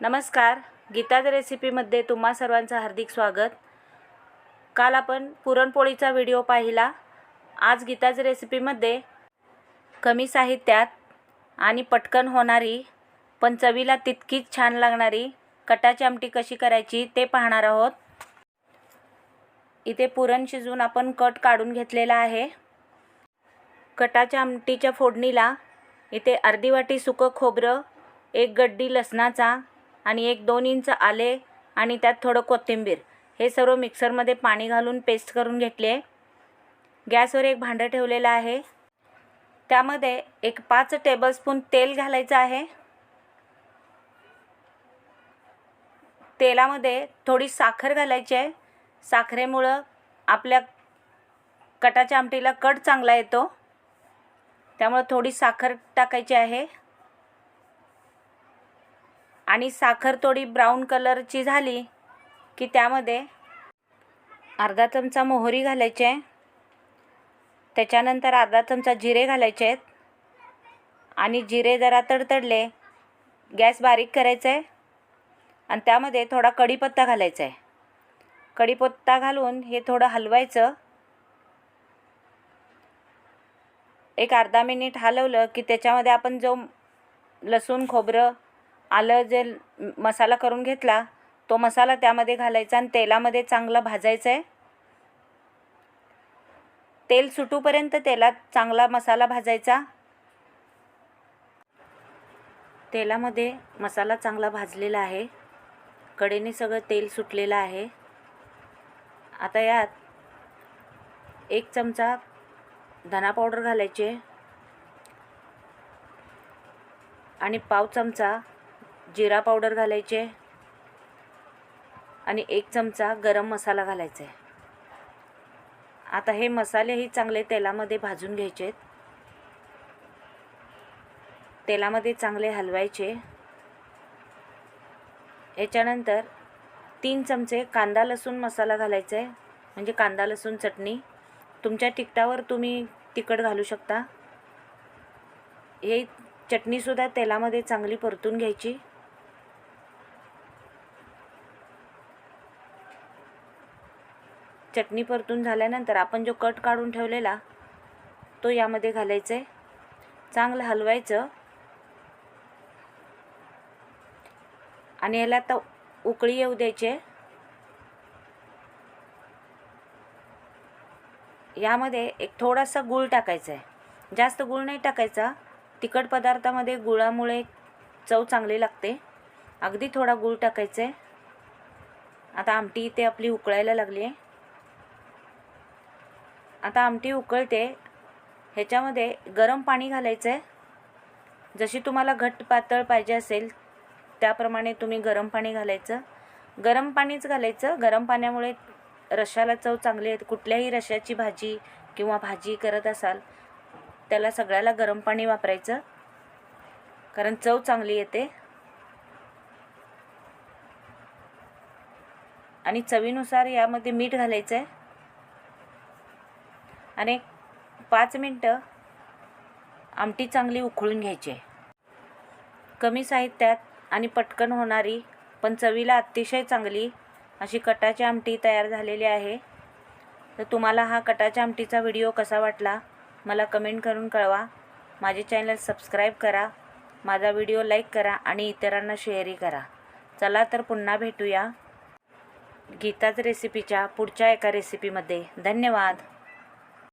नमस्कार. गीताज रेसिपीमध्ये तुम्हा सर्वांचं हार्दिक स्वागत. काल आपण पुरणपोळीचा व्हिडिओ पाहिला. आज गीताज रेसिपीमध्ये कमी साहित्यात आणि पटकन होणारी पण चवीला तितकीच छान लागणारी कटाची आमटी कशी करायची ते पाहणार आहोत. इथे पुरण शिजवून आपण कट काढून घेतलेला आहे. कटाच्या आमटीच्या फोडणीला इथे अर्धी वाटी सुकं खोबरं एक गड्डी लसणाचा आणि एक दोन इंच आले आणि त्यात थोडं कोथिंबीर. हे सर्व मिक्सरमध्ये पाणी घालून पेस्ट करून घेतले गॅसवर एक भांडं ठेवलेलं आहे. त्यामध्ये एक पाच टेबलस्पून तेल घालायचं आहे. तेलामध्ये थोडी साखर घालायची आहे. साखरेमुळं आपल्या कटाच्या आमटीला कट चांगला येतो. त्यामुळं थोडी साखर टाकायची आहे. आणि साखर थोडी ब्राऊन कलरची झाली की त्यामध्ये अर्धा चमचा मोहरी घालायची. आहे त्याच्यानंतर अर्धा चमचा जिरे घालायचे. आहेत आणि जिरे जरा तडतडले गॅस बारीक करायचा. आहे आणि त्यामध्ये थोडा कढीपत्ता घालायचा. आहे कढीपत्ता घालून हे थोडं हलवायचं. एक अर्धा मिनिट हलवलं की त्याच्यामध्ये आपण जो लसूण खोबरं आलं जे मसाला करून घेतला तो मसाला त्यामध्ये घालायचा आणि तेलामध्ये चांगला भाजायचं आहे. तेल सुटूपर्यंत तेलात चांगला मसाला भाजायचा. तेलामध्ये मसाला चांगला भाजलेला आहे. कडेने सगळं तेल सुटलेलं आहे. आता यात एक चमचा धना पावडर घालायचे आणि पाव चमचा जिरा पावडर घालायचे आणि एक चमचा गरम मसाला घालायचा आहे. आता हे मसालेही चांगले तेलामध्ये भाजून घ्यायचे. आहेत तेलामध्ये चांगले हलवायचे. याच्यानंतर तीन चमचे कांदा लसूण मसाला घालायचा आहे. म्हणजे कांदा लसूण चटणी. तुमच्या तिखटावर तुम्ही तिखट घालू शकता. हे चटणीसुद्धा तेलामध्ये चांगली परतून घ्यायची. चटणी परतून झाल्यानंतर आपण जो कट काढून ठेवलेला तो यामध्ये घालायचा आहे चांगलं हलवायचं. आणि याला आता उकळी येऊ द्यायचे यामध्ये एक थोडासा गूळ टाकायचा आहे जास्त गूळ नाही टाकायचा. तिखट पदार्थामध्ये गुळामुळे चव चांगली लागते. अगदी थोडा गूळ टाकायचा आहे आता आमटी इथे आपली उकळायला लागली आहे आता आमटी उकळते. ह्याच्यामध्ये गरम पाणी घालायचं आहे जशी तुम्हाला घट्ट पातळ पाहिजे असेल त्याप्रमाणे तुम्ही गरम पाणी घालायचं. गरम पाणीच घालायचं. गरम पाण्यामुळे रशाला चव चांगली आहे कुठल्याही रशाची भाजी किंवा भाजी करत असाल त्याला सगळ्याला गरम पाणी वापरायचं. कारण चव चांगली येते. आणि चवीनुसार यामध्ये मीठ घालायचं आहे आणि पाच मिनटं आमटी चांगली उकळून घ्यायची आहे. कमी साहित्यात आणि पटकन होणारी पण चवीला अतिशय चांगली अशी कटाची आमटी तयार झालेली आहे. तर तुम्हाला हा कटाच्या आमटीचा व्हिडिओ कसा वाटला मला कमेंट करून कळवा. माझे चॅनल सबस्क्राईब करा माझा व्हिडिओ लाईक करा आणि इतरांना शेअरही करा. चला तर पुन्हा भेटूया गीताच रेसिपीच्या पुढच्या एका रेसिपीमध्ये. धन्यवाद.